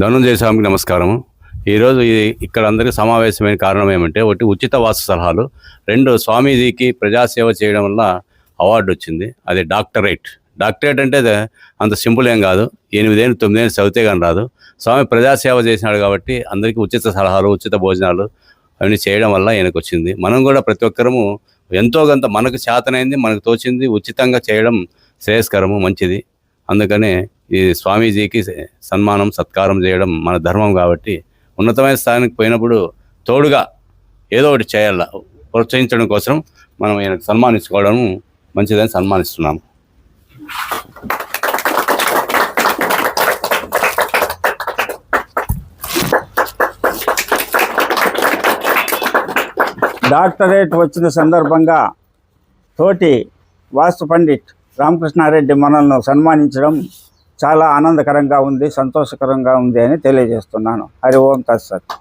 ధనుంజయ స్వామికి నమస్కారం ఈరోజు ఇక్కడ అందరికీ సమావేశమైన కారణం ఏమంటే ఒకటి ఉచిత వాస సలహాలు రెండు స్వామీజీకి ప్రజాసేవ చేయడం వల్ల అవార్డు వచ్చింది అది డాక్టరేట్. డాక్టరేట్ అంటే అంత సింపుల్ ఏం కాదు ఎనిమిదేళ్ళు తొమ్మిదేళ్ళు చదివితే కానీ రాదు. స్వామి ప్రజాసేవ చేసినాడు కాబట్టి అందరికీ ఉచిత సలహాలు ఉచిత భోజనాలు అవన్నీ చేయడం వల్ల ఈయనకు వచ్చింది. మనం కూడా ప్రతి ఒక్కరము ఎంతో కొంత మనకు చేతనైంది మనకు తోచింది ఉచితంగా చేయడం శ్రేయస్కరము మంచిది. అందుకనే ఈ స్వామీజీకి సన్మానం సత్కారం చేయడం మన ధర్మం కాబట్టి ఉన్నతమైన స్థానానికి పోయినప్పుడు తోడుగా ఏదో ఒకటి చేయాల ప్రోత్సహించడం కోసం మనం ఈయనకు సన్మానించుకోవడం మంచిదని సన్మానిస్తున్నాము. డాక్టరేట్ వచ్చిన సందర్భంగా తోటి వాస్తు పండిట్ రామకృష్ణారెడ్డి మనల్ని సన్మానించడం చాలా ఆనందకరంగా ఉంది సంతోషకరంగా ఉంది అని తెలియజేస్తున్నాను. హరి ఓం తత్సత్.